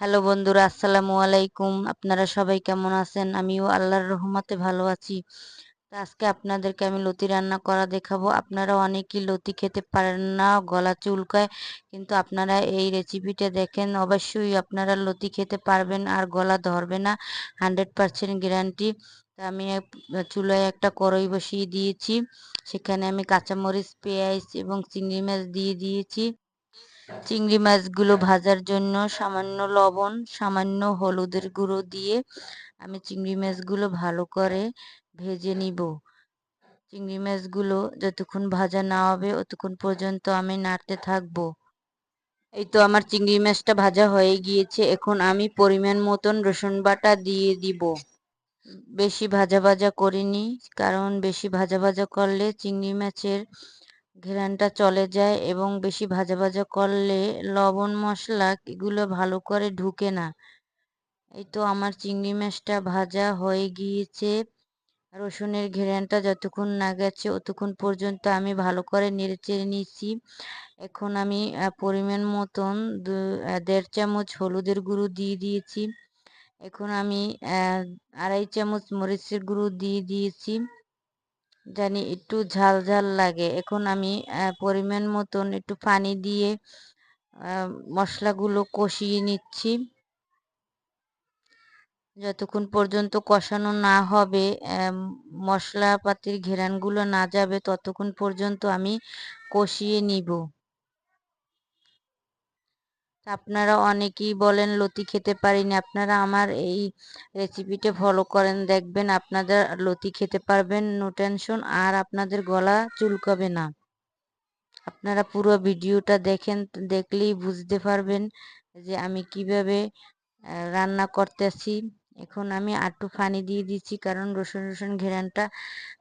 Hello বন্ধুরা, আসসালামু আলাইকুম। আপনারা সবাই কেমন আছেন? আমিও আল্লাহর রহমতে ভালো আছি। আজকে আপনাদেরকে আমি লতি রান্না করা দেখাবো। আপনারা অনেকেই লতি খেতে পারেন না, গলা চুলকায়, কিন্তু আপনারা এই রেসিপিটা দেখেন, অবশ্যই আপনারা লতি খেতে পারবেন আর গলা ধরবে না হান্ড্রেড পারসেন্ট গ্যারান্টি তা আমি চুলায় একটা কড়াই বসিয়ে দিয়েছি, সেখানে আমি কাঁচামরিচ, পেঁয়াজ এবং চিংড়ি মাছ দিয়ে দিয়েছি। চিংড়ি মাছগুলো ভাজার জন্য সামান্য লবণ, সামান্য হলুদের গুঁড়ো দিয়ে আমি চিংড়ি মাছগুলো ভালো করে ভেজে নিব। চিংড়ি মাছগুলো যতক্ষণ ভাজা না হবে ততক্ষণ পর্যন্ত আমি নাড়তে থাকব। এই তো আমার চিংড়ি মাছটা ভাজা হয়ে গিয়েছে। এখন আমি পরিমাণ মতন রসুন বাটা দিয়ে দিব। বেশি ভাজা ভাজা করিনি, কারণ বেশি ভাজা ভাজা করলে চিংড়ি মাছের ঘেরানটা চলে যায় এবং বেশি ভাজা ভাজা করলে লবণ মশলা এগুলো ভালো করে ঢুকে না। এই তো আমার চিংড়ি মাছটা ভাজা হয়ে গিয়েছে। রসুনের ঘেরানটা যতক্ষণ না গেছে অতক্ষণ পর্যন্ত আমি ভালো করে নেড়ে চেড়ে নিচ্ছি এখন আমি পরিমাণ মতন দেড় চামচ হলুদের গুঁড়ো দিয়ে দিয়েছি। এখন আমি আড়াই চামচ মরিচের গুঁড়ো দিয়ে দিয়েছি। জানি একটু ঝাল ঝাল লাগে। এখন আমি পরিমাণ মতন একটু পানি দিয়ে মশলাগুলো কষিয়ে নিচ্ছি। যতক্ষণ পর্যন্ত কষানো না হবে মশলাপাতির ঘেরানগুলো না যাবে, ততক্ষণ পর্যন্ত আমি কষিয়ে নিব। আপনারা অনেকেই বলেন, লতি খেতে পারি না আপনারা আমার এই রেসিপিটা ফলো করেন, দেখবেন আপনাদের লতি খেতে পারবেন নো টেনশন আর আপনাদের গলা চুলকাবে না। আপনারা পুরো ভিডিওটা দেখেন, দেখলেই বুঝতে পারবেন যে আমি কীভাবে রান্না করতেছি। এখন আমি আটু ফানি দিয়ে দিচ্ছি, কারণ রসুন রসুন ঘেরানটা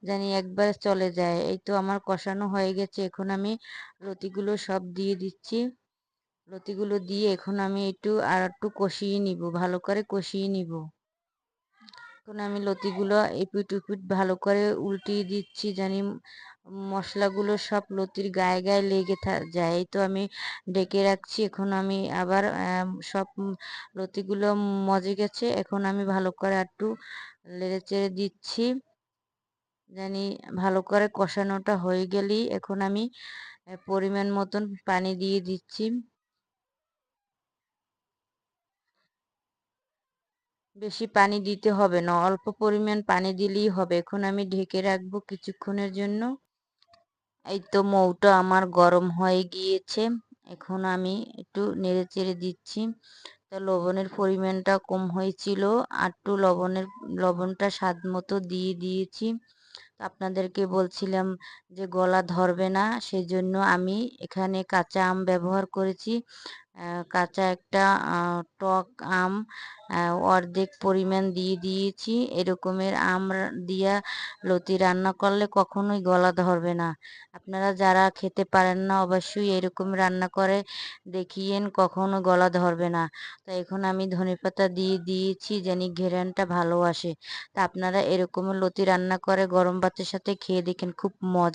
জানি একবার চলে যায়। এই তো আমার কষানো হয়ে গেছে, এখন আমি লতিগুলো সব দিয়ে দিচ্ছি। লতিগুলো দিয়ে এখন আমি একটু আর একটু কষিয়ে নিব, ভালো করে কষিয়ে নিব। এখন আমি লতিগুলো এপিট উপিট ভালো করে উল্টিয়ে দিচ্ছি জানি মশলাগুলো সব লতির গায়ে গায়ে লেগে যায় তো আমি ডেকে রাখছি। এখন আমি আবার সব লতিগুলো মজে গেছে। এখন আমি ভালো করে একটু লেড়ে চেড়ে দিচ্ছি। জানি ভালো করে কষানোটা হয়ে গেলেই এখন আমি পরিমাণ মতন পানি দিয়ে দিচ্ছি। বেশি পানি দিতে হবে না, অল্প পরিমাণ পানি দিলেই হবে। এখন আমি ঢেকে রাখব কিছুক্ষণের জন্য। এই তো মৌটা আমার গরম হয়ে গিয়েছে। এখন আমি একটু নেড়ে চেড়ে দিচ্ছি। তো লবণের পরিমাণটা কম হয়েছিল একটু লবণের, লবণটা স্বাদ মতো দিয়ে দিয়েছি। আপনাদেরকে বলছিলাম যে গলা ধরবে না, সেজন্য আমি এখানে কাঁচা আম ব্যবহার করেছি। কাঁচা একটা টক আম অর্ধেক পরিমাণ দিয়ে দিয়েছি। এরকমের আম দিয়া লতি রান্না করলে কখনোই গলা ধরবে না। আপনারা যারা খেতে পারেন না, অবশ্যই এরকম রান্না করে দেখিয়েন, কখনো গলা ধরবে না। তো এখন আমি ধনে পাতা দিয়ে দিয়েছি জানি ঘেরানটা ভালো আসে। তা আপনারা এরকম লতি রান্না করে গরম ভাতের সাথে খেয়ে দেখেন, খুব মজা